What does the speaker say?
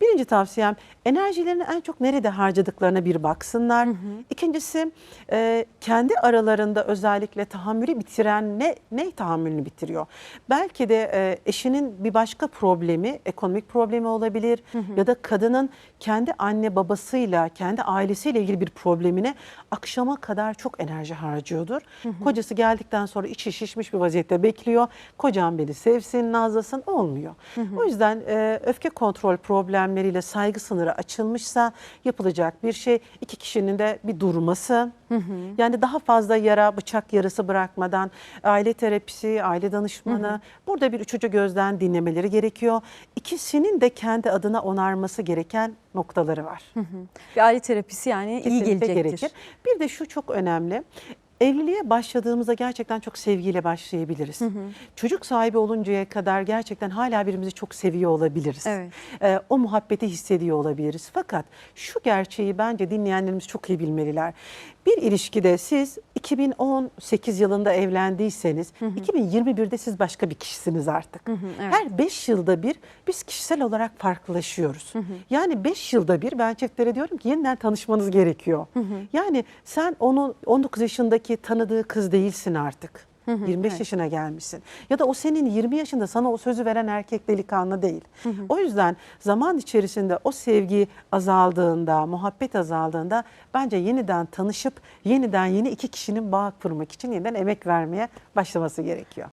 Birinci tavsiyem enerjilerini en çok nerede harcadıklarına bir baksınlar. İkincisi e, kendi aralarında özellikle tahammülü bitiren ne ne tahammülünü bitiriyor? Belki de e, eşinin bir başka problemi, ekonomik problemi olabilir ya da kadının kendi anne babasıyla, kendi ailesiyle ilgili bir problemine akşama kadar çok enerji harcıyordur. Kocası geldikten sonra içi şişmiş bir vaziyette bekliyor. Kocam beni sevsin, nazlasın olmuyor. O yüzden e, öfke kontrol problemleriyle saygı sınırı açılmışsa yapılacak bir şey iki kişinin de bir durması. Yani daha fazla yara, bıçak yarası bırakmadan aile terapisi, aile danışmanı burada bir üçüncü gözden dinlemeleri gerekiyor. İkisinin de kendi adına onarması gereken noktaları var. Bir aile terapisi yani iyi gelecektir. Bir de şu çok önemli. Evliliğe başladığımızda gerçekten çok sevgiyle başlayabiliriz. Çocuk sahibi oluncaya kadar gerçekten hala birbirimizi çok seviyor olabiliriz. Evet. Ee, o muhabbeti hissediyor olabiliriz. Fakat şu gerçeği bence dinleyenlerimiz çok iyi bilmeliler. Bir ilişkide siz 2018 yılında evlendiyseniz 2021'de siz başka bir kişisiniz artık. evet. Her 5 yılda bir biz kişisel olarak farklılaşıyoruz. Yani 5 yılda bir ben çiftlere diyorum ki yeniden tanışmanız gerekiyor. Yani sen onun 19 yaşındaki tanıdığı kız değilsin artık. 25 yaşına gelmişsin. Ya da o senin 20 yaşında sana o sözü veren erkek delikanlı değil. O yüzden zaman içerisinde o sevgi azaldığında, muhabbet azaldığında bence yeniden tanışıp yeniden yeni iki kişinin bağ kurmak için yeniden emek vermeye başlaması gerekiyor.